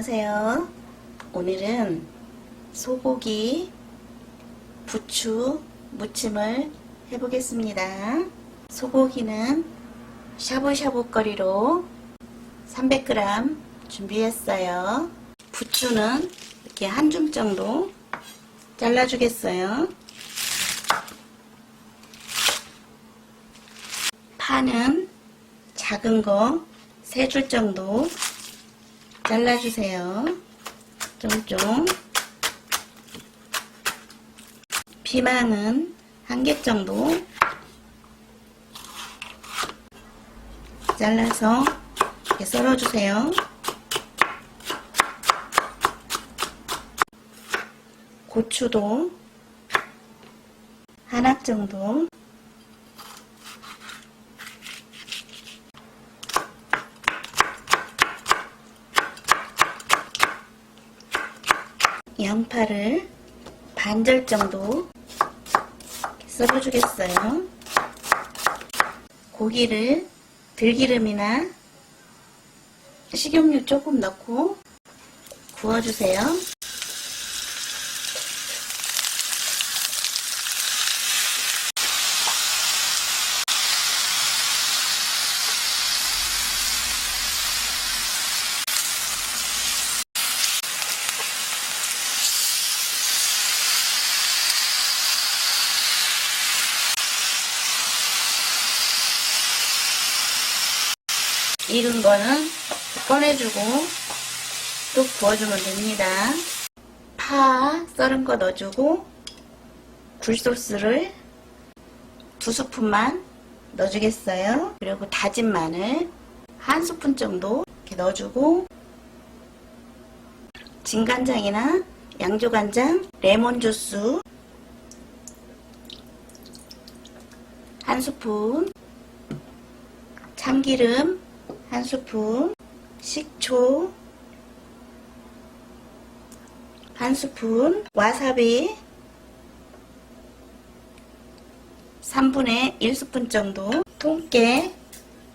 안녕하세요. 오늘은 소고기 부추 무침을 해보겠습니다. 소고기는 샤브샤브 거리로 300g 준비했어요. 부추는 이렇게 한 줌 정도 잘라주겠어요. 파는 작은 거세줄 정도 잘라주세요. 쫑쫑. 피망은 한 개 정도 잘라서 이렇게 썰어주세요. 고추도 하나 정도 양파를 반절 정도 썰어주겠어요. 고기를 들기름이나 식용유 조금 넣고 구워주세요. 익은 거는 꺼내주고 또 구워주면 됩니다. 파 썰은 거 넣어주고 굴소스를 두 스푼만 넣어주겠어요. 그리고 다진 마늘 한 스푼 정도 이렇게 넣어주고 진간장이나 양조간장, 레몬 주스 한 스푼, 참기름 한 스푼, 식초 한 스푼, 와사비 3분의 1스푼 정도, 통깨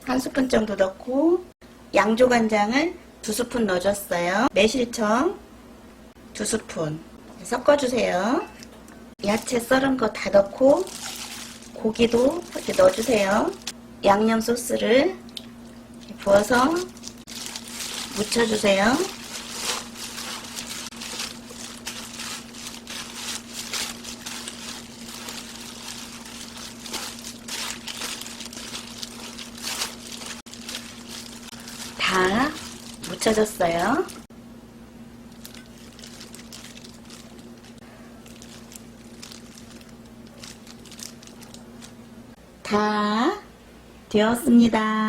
한 스푼 정도 넣고 양조간장을 두 스푼 넣어줬어요. 매실청 두 스푼 섞어주세요. 야채 썰은 거 다 넣고 고기도 이렇게 넣어주세요. 양념 소스를 부어서 묻혀주세요. 다 묻혀졌어요. 다 되었습니다.